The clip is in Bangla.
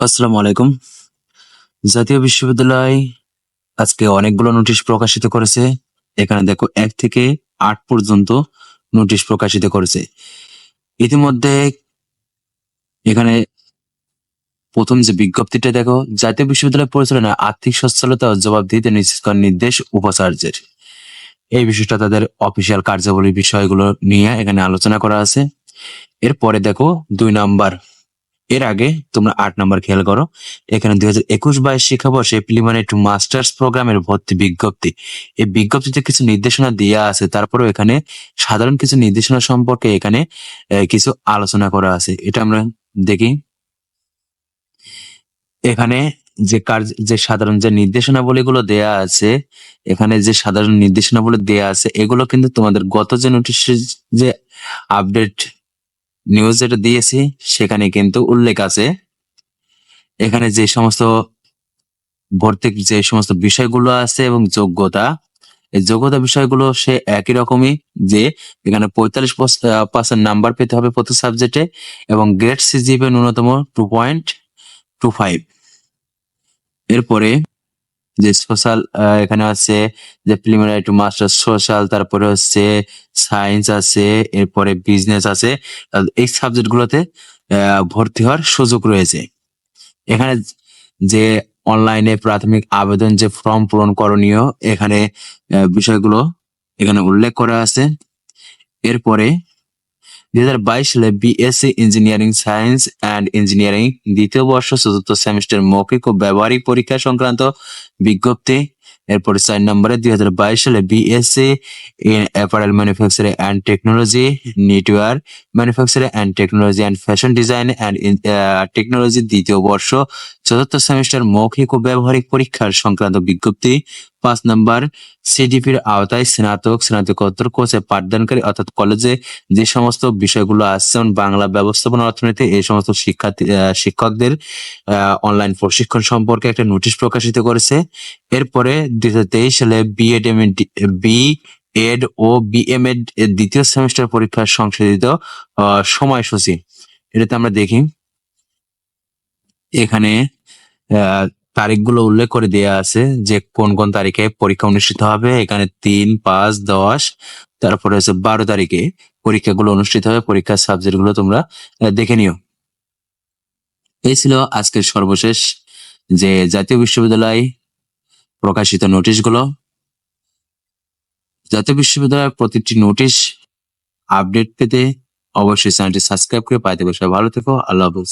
আসসালামু আলাইকুম। জাতীয় বিশ্ববিদ্যালয় আজকে অনেকগুলো নোটিশ প্রকাশিত করেছে। এখানে দেখো, এক থেকে আট পর্যন্ত নোটিশ প্রকাশিত করেছে। ইতিমধ্যে এখানে প্রথম যে বিজ্ঞপ্তিটা দেখো, জাতীয় বিশ্ববিদ্যালয় পরিচালনা আর্থিক সচ্ছলতা ও জবাবদিহিতে নিশ্চিত করার নির্দেশ উপাচার্যের। এই বিষয়টা তাদের অফিসিয়াল কার্যাবলী বিষয়গুলো নিয়ে এখানে আলোচনা করা আছে। এরপরে দেখো, দুই নাম্বার এর আগে তোমরা আট নাম্বার খেয়াল করো, এখানে দুই হাজার একুশ বাইশ শিক্ষাবর্ষে প্রিলিমিনারি টু মাস্টার্স প্রোগ্রামের ভর্তি বিজ্ঞপ্তি। এই বিজ্ঞপ্তিতে কিছু নির্দেশনা দেওয়া আছে, তারপরেও এখানে সাধারণ কিছু নির্দেশনা সম্পর্কে এখানে কিছু আলোচনা করা আছে। এটা আমরা দেখি। এখানে যে কার্য যে সাধারণ যে নির্দেশনাবলীগুলো দেয়া আছে, এখানে যে সাধারণ নির্দেশনাবলী দেয়া আছে, এগুলো কিন্তু তোমাদের গত যে নোটিশ যে আপডেট নিউজ যেটা দিয়েছি, সেখানে কিন্তু উল্লেখ আছে। এখানে যে সমস্ত ভর্তি যে সমস্ত বিষয়গুলো আছে এবং যোগ্যতা, এই যোগ্যতা বিষয়গুলো সে একই রকমই যে এখানে পঁয়তাল্লিশ পার্সেন্ট নাম্বার পেতে হবে প্রতি সাবজেক্টে এবং গ্রেড সিজিপি ন্যূনতম টু পয়েন্ট টু ফাইভ এরপরে যে সোশ্যাল এখানে আছে যে প্রিলিমিনারি টু মাস্টার সোশ্যাল তারপরে হচ্ছে সায়েন্স আছে, এরপরে বিজনেস আছে। এই সাবজেক্ট গুলোতে ভর্তি হওয়ার সুযোগ রয়েছে। এখানে যে অনলাইনে প্রাথমিক আবেদন যে ফর্ম পূরণ করণীয়, এখানে বিষয়গুলো এখানে উল্লেখ করা আছে। এরপরে দুই হাজার বাইশ সালে BSc engineering science and engineering দ্বিতীয় বর্ষ চতুর্থ সেমিস্টার মৌখিক ও ব্যবহারিক পরীক্ষা সংক্রান্ত বিজ্ঞপ্তি। এরপরে চার নম্বরে দুই হাজার বাইশ সালে BSc in apparel manufacturing and technology knitwear manufacturing and technology and fashion design and technology দ্বিতীয় বর্ষ চতুর্থ সেমিস্টার মৌখিক ও ব্যবহারিক পরীক্ষার সংক্রান্ত বিজ্ঞপ্তি। পাঁচ নম্বর সিডিপির আওতায় স্নাতক স্নাতকোত্তর কোর্সে পাঠদানকারী অর্থাৎ কলেজে যে সমস্ত বিষয়গুলো আসছে বাংলা ব্যবস্থাপনা অর্থনীতি এই সমস্ত শিক্ষার্থী শিক্ষকদের অনলাইন প্রশিক্ষণ সম্পর্কে একটা নোটিশ প্রকাশিত করেছে। এরপরে দুই হাজার তেইশ সালে বিএড এম বি এড ও বিএমএড এর দ্বিতীয় সেমিস্টার পরীক্ষার সংশোধিত সময়সূচি। এটাতে আমরা দেখি। এখানে আহ, তারিখগুলো উল্লেখ করে দেয়া আছে যে কোন কোন তারিখে পরীক্ষা অনুষ্ঠিত হবে। এখানে তিন, পাঁচ, দশ, তারপরে হচ্ছে বারো তারিখে পরীক্ষাগুলো অনুষ্ঠিত হবে। পরীক্ষার সাবজেক্টগুলো তোমরা দেখে নিও। এই ছিল আজকের সর্বশেষ যে জাতীয় বিশ্ববিদ্যালয় প্রকাশিত নোটিশগুলো। জাতীয় বিশ্ববিদ্যালয়ের প্রতিটি নোটিশ আপডেট পেতে অবশ্যই চ্যানেলটি সাবস্ক্রাইব করে পাইতে বসে ভালো থেকো। আল্লাহ হাফেজ।